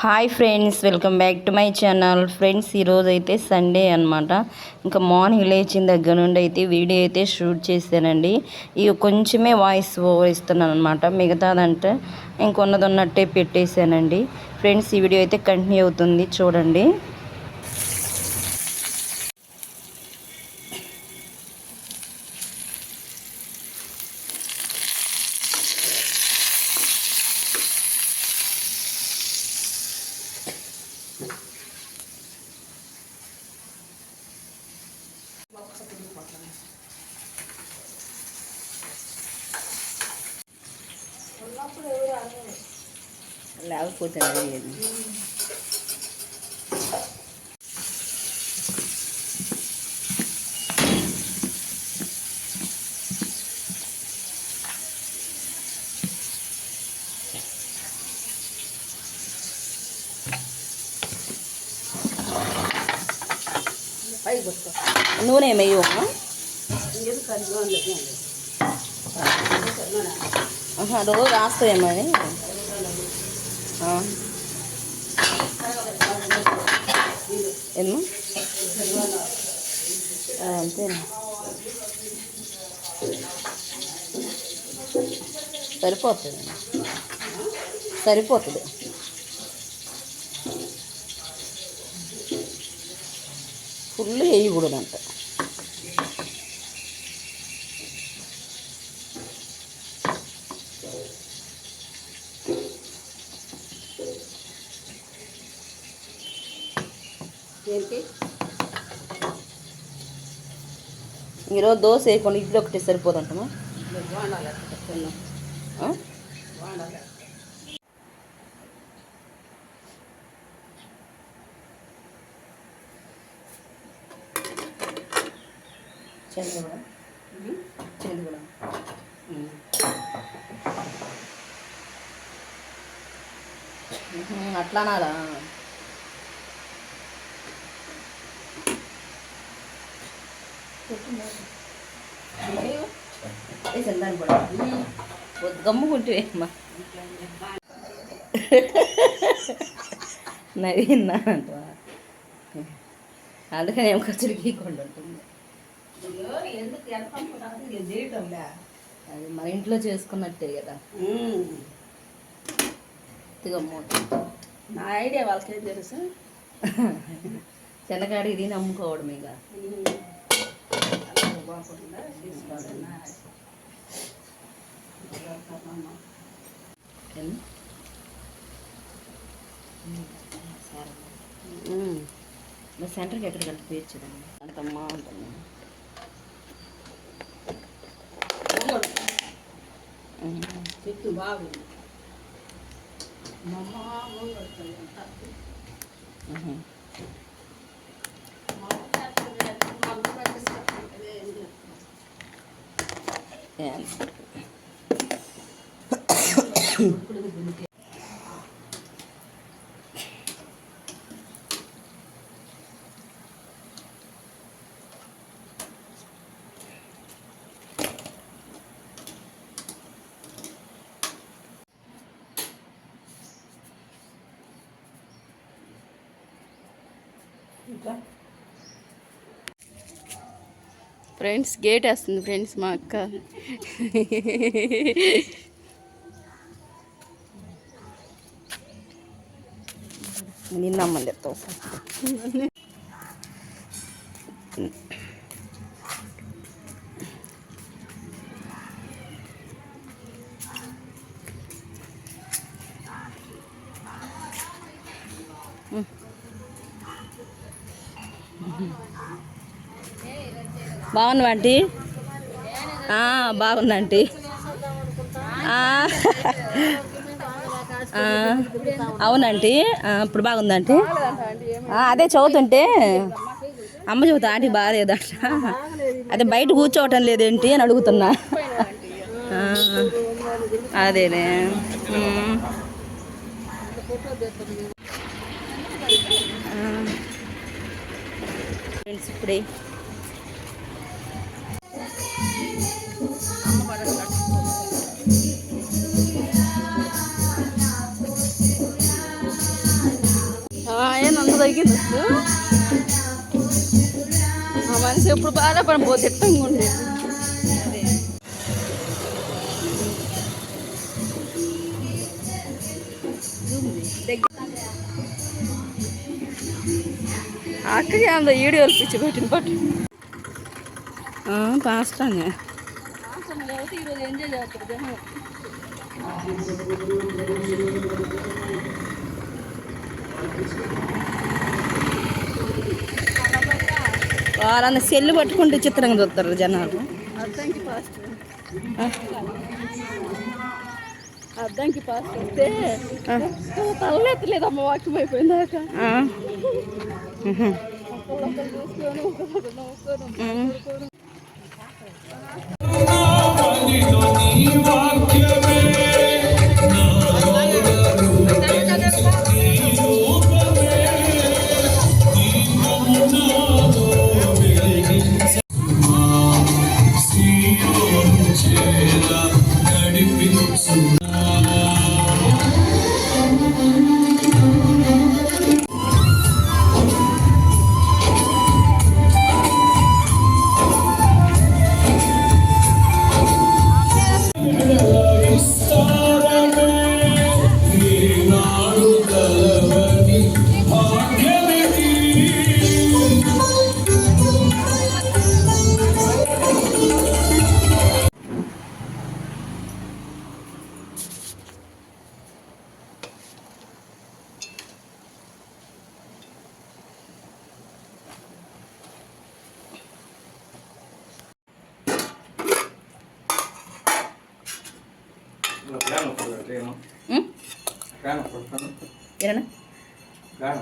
Hi friends welcome back to my channel. Friends ఈరోజు అయితే Sunday అనమాట ఇంకా మార్నింగ్ లేచిన దగ్గర నుండి అయితే వీడియో అయితే షూట్ చేశానండి. ఇక కొంచెమే వాయిస్ ఓవర్ ఇస్తున్నాను అనమాట మిగతాదంటే ఇంకొన్నది ఉన్నట్టే పెట్టేశానండి. ఫ్రెండ్స్ ఈ వీడియో అయితే కంటిన్యూ అవుతుంది. చూడండి. లేకపోతే అడిగేది నూనె ఏమయ్యో రోజు రాస్తాయేమో అని ఏమో అంతేనా సరిపోతుంది సరిపోతుంది ఫుల్ వేయకూడదంట దేనికి. ఈరోజు దోశ వేయకుండా ఇడ్లీ ఒకటి సరిపోదంటమా వాడాలి తిన్నాం వాడాలి నవ్విందా అంటవా అందుకని ఏం ఖర్చులు గీకుండా ఉంటుంది ఇది అది మన ఇంట్లో చేసుకున్నట్టే కదా నా ఐడియా వాళ్ళకేం తెలుసు? చిన్నకాడికి తిని అమ్ముకోవడం ఇక. బాగుందా తీసుకోవాలన్నా ఎన్ని? మరి సెంటర్కి ఎక్కడ కలిపి పేర్చదండి అంతమ్మా ఉంటుంది చెట్టు బాగుంది మా అమ్మ ఇంకా ఫ్రెండ్స్ గేట్ వేస్తుంది ఫ్రెండ్స్ మా అక్క. నిన్న అమ్మలే బాగున్నావా ఆంటీ? బాగుంది ఆంటీ. అవునంటీ ఇప్పుడు బాగుందంటీ అదే చదువుతుంటే అమ్మ చెబుతా ఆంటీ బాగాలేదంట అదే బయట కూర్చోవటం లేదేంటి అని అడుగుతున్నా. అదేనే. ఫ్రెండ్స్ ఇప్పుడే జరిగింది అసలు ఆ మనిషి ఎప్పుడు బాధపడి పోతే ఎట్టంగా ఉండేది అక్కకి అంత వీడియోలు పిచ్చి పెట్టిన పట్టు పాస్తానే ఈరోజు ఎంజాయ్ చేస్తారు జనం వాళ్ళన్న సెల్లు పట్టుకుంటే చిత్రంగా చూస్తారు జనాలు. అద్దంకి పాస్ట్. వస్తే తలెత్తలేదు అమ్మ వాక్యం అయిపోయిందాక చూసుకొని ಪ್ರಾಣ ಏನಣ್ಣ ಪ್ರಾಣ